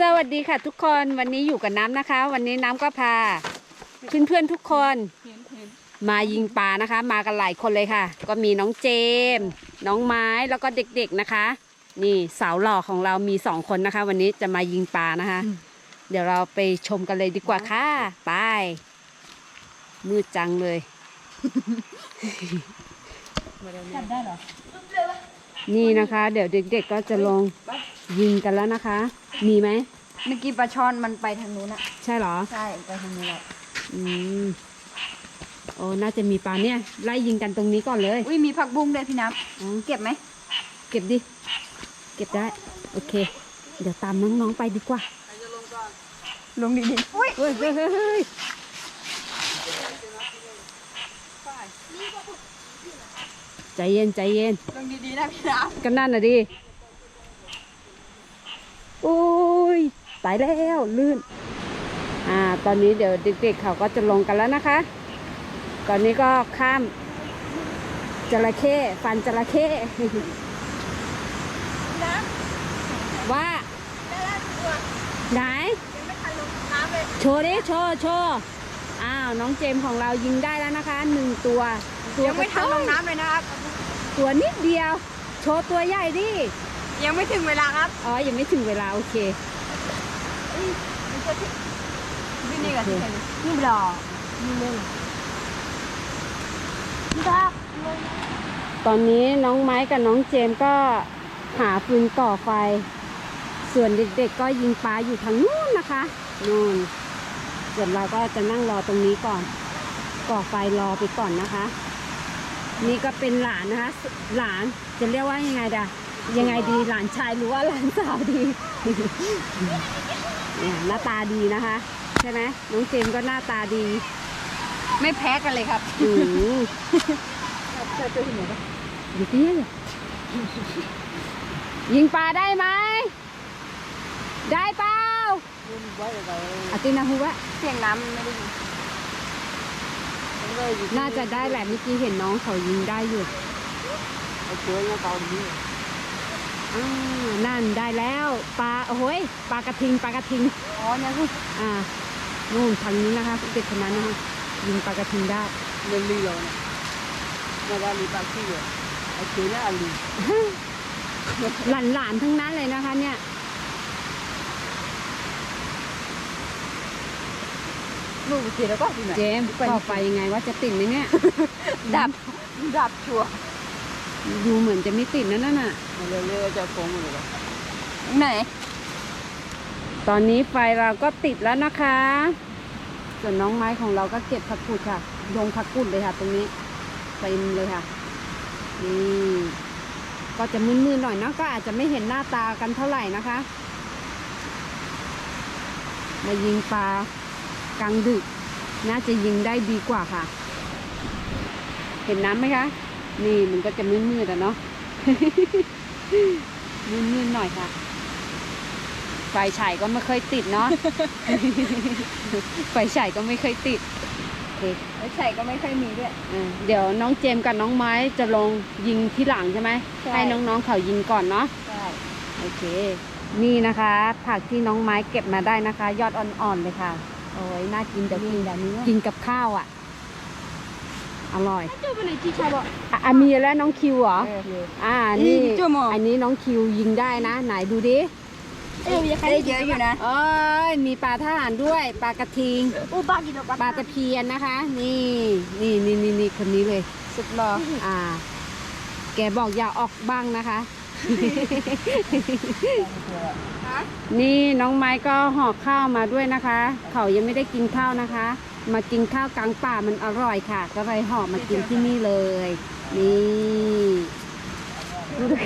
สวัสดีค่ะทุกคนวันนี้อยู่กับน้ำนะคะ วันนี้น้ำก็พาเพื่อนเพื่อนๆทุกคน มายิงปลานะคะ มากันหลายคนเลยค่ะ ก็มีน้องเจมส์น้องไม้แล้วก็เด็กๆนะคะ นี่สาวหล่อของเรามีสองคนนะคะ วันนี้จะมายิงปลานะคะ เดี๋ยวเราไปชมกันเลยดีกว่าค่ะไปมืดจังเลยจับได้เหรอนี่นะคะ เดี๋ยวเด็ก ๆก็จะลง ยิงกันแล้วนะคะ มีไหม เมื่อกี้ปลาช่อนมันไปทางนู้นอะใช่เหรอ ใช่ไปทางนู้นแหละอืม โอ้ น่าจะมีปลาเนี่ย ไล่ยิงกันตรงนี้ก่อนเลยอุ้ยมีผักบุ้งด้วยพี่น้อ๋อำเก็บไหม เก็บดิ เก็บได้ โอเค เดี๋ยวตามน้องๆไปดีกว่า ลงดีๆอุ้ยเฮ้ยเฮ้ยเฮ้ยเฮ้ยใจเย็นใจเย็นลงดีๆนะพี่น้กันนั่นน่ะดิ โอ้ย ตายแล้วลื่น อ่า ตอนนี้เดี๋ยวเด็กๆเขาก็จะลงกันแล้วนะคะ ตอนนี้ก็ข้ามจระเข้ฟันจระเข้ำน้ำว่าได้แล้วตัวไหนยังไม่ทันลงน้ำเลยโชว์ดิโชว์โชว์อ้าวน้องเจมส์ของเรายิงได้แล้วนะคะหนึ่งตัว ตัวยังไม่ทันลงกระต้อยน้ำเลยนะครับ ตัวนิดเดียว โชว์ตัวใหญ่ดิยังไม่ถึงเวลาครับ อ๋อ ยังไม่ถึงเวลา โอเคมั นี่บลอนี่เลยนี่ครับตอนนี้น้องไม้กับน้องเจมก็หาฟืนก่อไฟ ส่วนเด็กๆก็ยิงปลาอยู่ทางนู้นนะคะนู่นส่วนเราก็จะนั่งรอตรงนี้ก่อน ก่อไฟรอไปก่อนนะคะ นี่ก็เป็นหลานนะคะ หลานจะเรียกว่ายังไงดะยังไงดีหลานชายหรือว่าหลานสาวดี หน้าตาดีนะคะ ใช่ไหมน้องเจมส์ก็หน้าตาดีไม่แพ้กันเลยครับอืมเจอตัวที่ไหนปะอยู่ที่นี่ยิงปลาได้ไหม ได้เปล่าอาตินาฮูวะเสียงน้ำมันไม่ได้ยินน่าจะได้แหละเมื่อกี้เห็นน้องเขายิงได้อยู่อ่านั่น ได้แล้วปลาโอ้โหยปลากระทิงปลากระทิงอ๋อเนี่ยคืออ่านู่นทางนี้นะคะเด็กคนนั้นนะคะยิงปลากระทิงได้ lên ly rồi này mà ra ly bạc khi rồi ở dưới là ly หลานหลานๆทั้งนั้นเลยนะคะ เนี่ย ลูกเสียแล้วก็ที่ไหนเจมส์ก่อไฟยังไงว่าจะติดไหมเนี่ย ดับดับชัวร์ ดูเหมือนจะไม่ติดนั่นน่ะ mà lên lên cho con rồi đó ไหน ตอนนี้ไฟเราก็ติดแล้วนะคะ ส่วนน้องไม้ของเราก็เก็บผักกุดค่ะดงผักกุดเลยค่ะ ตรงนี้เต็มเลยค่ะ นี่ ก็จะมืดๆหน่อยเนาะก็อาจจะไม่เห็นหน้าตากันเท่าไหร่นะคะ มายิงปลากลางดึก น่าจะยิงได้ดีกว่าค่ะ เห็นน้ำไหมคะ นี่มันก็จะมืดๆอะเนาะ มืดๆหน่อยค่ะ ไฟฉายก็ไม่เคยติดเนาะ ไฟฉายก็ไม่เคยติดโอเคแล้วใส่ก็ไม่ค่อยมีด้วยอ่าเดี๋ยวน้องเจมส์กับน้องไม้จะลงยิงที่หลังใช่ไหมใช่ ให้น้องๆเขายิงก่อนเนาะ ใช่โอเค นี่นะคะ ผักที่น้องไม้เก็บมาได้นะคะ ยอดอ่อนๆเลยค่ะ โอ้ยน่ากินเดี๋ยวกินแบบนี้กินกับข้าวอะ อร่อยเจ้าเป็นไอ้ที่ชายบอกอะอะมีแล้วน้องคิวเหรออ่านี่อีกชั่วโมงอันนี้น้องคิวยิงได้นะ ไหนดูดิเออได้เยอะอยู่นะเอ้ยมีปลาทหารด้วยปลากระทิงอู้บ้ากินปลาปลาตะเพียนนะคะ นี่นี่นี่นี่นี่คนนี้เลย สุดหล่ออ่า แกบอกอย่าออกบ้างนะคะฮะนี่น้องไม้ก็ห่อข้าวมาด้วยนะคะ เขายังไม่ได้กินข้าวนะคะ มากินข้าวกลางป่ามันอร่อยค่ะ ก็เลยห่อมากินที่นี่เลย นี่ดูดิ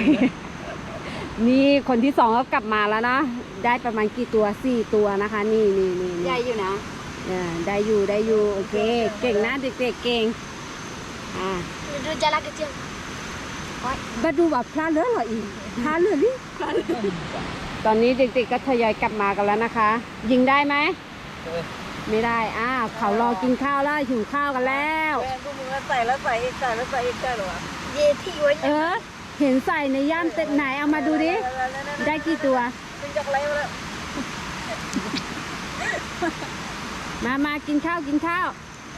นี่คนที่สองก็กลับมาแล้วนะ ได้ประมาณกี่ตัวสี่ตัวนะคะ นี่นี่นี่นี่ใหญ่อยู่นะอ่าได้อยู่ได้อยู่โอเค เก่งนะเด็กๆเก่งอ่าดูจระเข้มาดูแบบพลาดเหลือเหรออีกพลาดเหลือดิตอนนี้เด็กๆก็ทยอยกลับมากันแล้วนะคะ ยิงได้ไหม ไม่ได้ อ้าวเขารอกินข้าวแล้วหิวข้าวกันแล้ว แม่พวมึงใส่แล้วใส่อีกใส่แล้วใส่อีกได้หรอวะเยที่ไว้เออ เห็นใส่ในย่ามเต็ดไหนเอามาดูดิ ได้กี่ตัวมาแมากินข้าวกินข้าว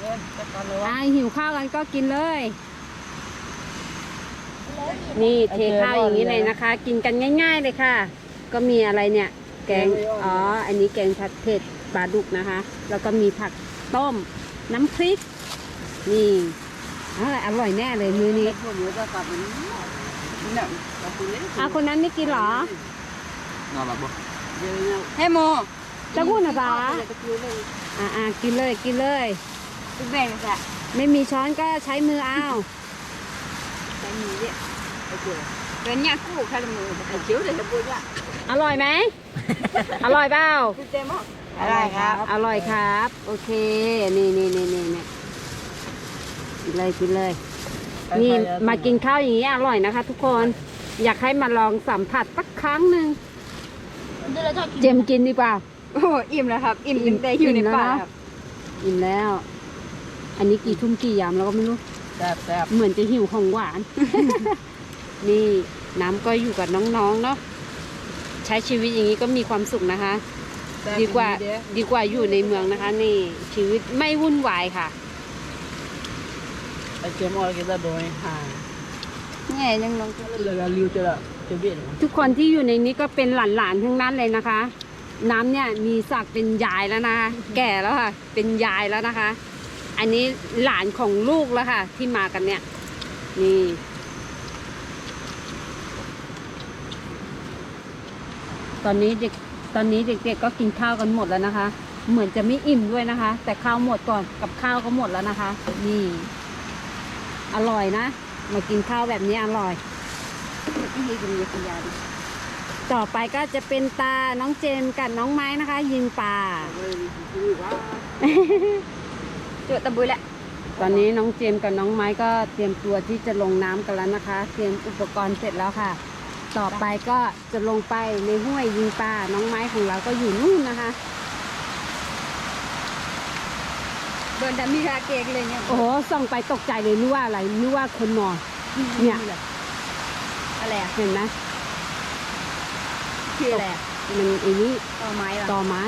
ออจวหิวข้าวกันก็กินเลย นี่เทข้าวอย่างนี้เลยนะคะ กินกันง่าย ๆเลยค่ะ ก็มีอะไรเนี่ย แกง อ๋อ อันนี้แกงผัดเผ็ด ปลาดุกนะคะ แล้วก็มีผักต้มน้ำพริก นี่อ่าอร่อยแน่เลยมื้อนี้พวกนี้จะกลับเป็นเนี่ยกลับเป็นเนี่ยอะคนนั้นไม่กินเหรอนอนหลับบ่เดี๋ยวเนี่ยให้โมจะพูดนะจ๊ะจะกินเลยอ่าอ่ากินเลยกินเลยเป็นแบ่งจ้ะไม่มีช้อนก็ใช้มือเอาแต่มีเนี่ยไอ้เจ้าเป็นเนี่ยคู่ใครละมือไอ้เจ้าเดี๋ยวจะพูดว่าอร่อยไหมอร่อยเปล่าคื อเจมส์อะไรครับ อร่อยครับ โอเค นี่นี่นี่นี่นี่กินเลยกินเลย นี่มากินข้าวอย่างนี้อร่อยนะคะ ทุกคน อยากให้มาลองสัมผัสสักครั้งหนึ่งเจมส์กินดีกว่า โอ้อิ่มแล้วครับ อิ่มตั้งแต่อยู่ในป่าครับอิ่มแล้ว อันนี้กี่ทุ่มกี่ยามเราก็ไม่รู้แซ่บแซ่บเหมือนจะหิวของหวาน นี่น้ำก็อยู่กับน้องๆเนาะใช้ชีวิตอย่างนี้ก็มีความสุขนะคะ ดีกว่าดีกว่าอยู่ในเมืองนะคะ นี่ชีวิตไม่วุ่นวายค่ะไอ้เจ้ามอลกินได้บ่อยฮ่าไงยังลองเลยละลิวจะละจะเบี้ยทุกคนที่อยู่ในนี้ก็เป็นหลานๆทั้งนั้นเลยนะคะ น้ำเนี่ยมีศักดิ์เป็นยายแล้วนะคะแก่แล้วค่ะ เป็นยายแล้วนะคะ อันนี้หลานของลูกแล้วค่ะ ที่มากันเนี่ย นี่ตอนนี้เด็ก ตอนนี้เด็กๆก็กินข้าวกันหมดแล้วนะคะ เหมือนจะไม่อิ่มด้วยนะคะ แต่ข้าวหมดก่อนกับข้าวก็หมดแล้วนะคะ นี่ อร่อยนะ มากินข้าวแบบนี้อร่อยที่จะมีขยะดิต่อไปก็จะเป็นตาน้องเจมส์กับน้องไม้นะคะ ยิงปลาจุดตะบุยแหละตอนนี้น้องเจมส์กับน้องไม้ก็เตรียมตัวที่จะลงน้ำกันแล้วนะคะ เตรียมอุปกรณ์เสร็จแล้วค่ะ ต่อไปก็จะลงไปในห้วยยิงปลา น้องไม้ของเราก็อยู่นู่นนะคะเบิร์นดัมมีราเกกเลยเนี่ยโอ้โหส่องไปตกใจเลยนึกว่าอะไรนึกว่าคนนอนเนี่ยอะไรอะเห็นไหมคืออะไรอะมันไอ้นี้ต่อไม้เหรอตอไม้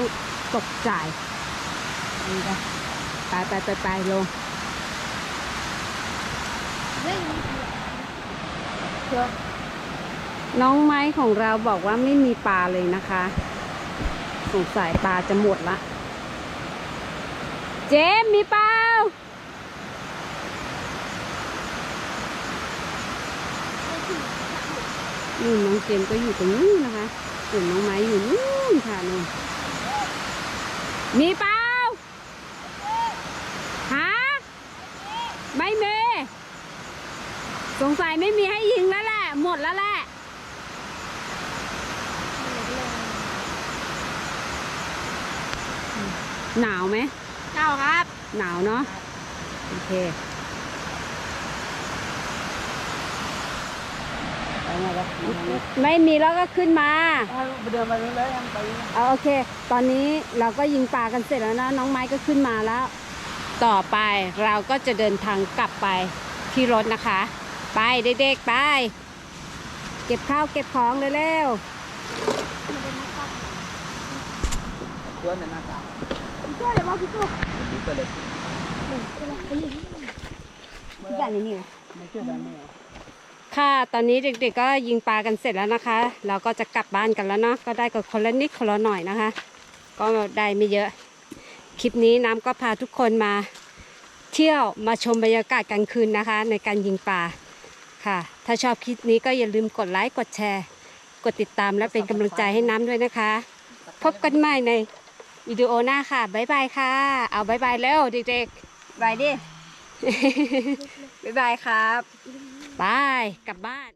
ตกใจนี่ค่ะไปไปไปไปลง น้องไม้ของเราบอกว่าไม่มีปลาเลยนะคะ สงสัยปลาจะหมดละ เจมมีเปล่านี่น้องเจมก็อยู่ตรงนู้นนะคะส่วนน้องไม้อยู่นู้นค่ะนู่นมีเปล่าหาไม่มี สงสัยไม่มีให้ยิงแล้วแหละ หมดแล้วแหละ หนาวไหมเจ้าครับ หนาวเนาะโอเคไปมาแล้วไม่มีแล้วก็ขึ้นมาเดินมาเลยยังไปเอาโอเค ตอนนี้เราก็ยิงปลากันเสร็จแล้วนะน้องไม้ก็ขึ้นมาแล้ว ต่อไปเราก็จะเดินทางกลับไปที่รถนะคะ ไปเด็กๆไป เก็บข้าวเก็บของเร็วเพื่อนในหน้า ตาช่วเดี๋ยวมาพี่ตุ๊กดีไปเลยพี่กันนี่ไม่เชื่อแบบนี้ค่ะ ตอนนี้เด็กๆก็ยิงปลากันเสร็จแล้วนะคะ เราก็จะกลับบ้านกันแล้วเนาะ ก็ได้กับคนละนิดคนละหน่อยนะคะ ก็ได้ไม่เยอะ คลิปนี้น้ำก็พาทุกคนมาเที่ยวมาชมบรรยากาศกลางคืนนะคะ ในการยิงปลาค่ะ ถ้าชอบคลิปนี้ก็อย่าลืมกดไลค์ กดแชร์ กดติดตามและเป็นกำลังใจให้น้ำด้วยนะคะ พบกันใหม่ใน วิดีโอหน้าค่ะบ๊ายบายค่ะ เอาบ๊ายบายแล้วเด็กๆบายดิ บ๊ายบายครับบายกลับบ้าน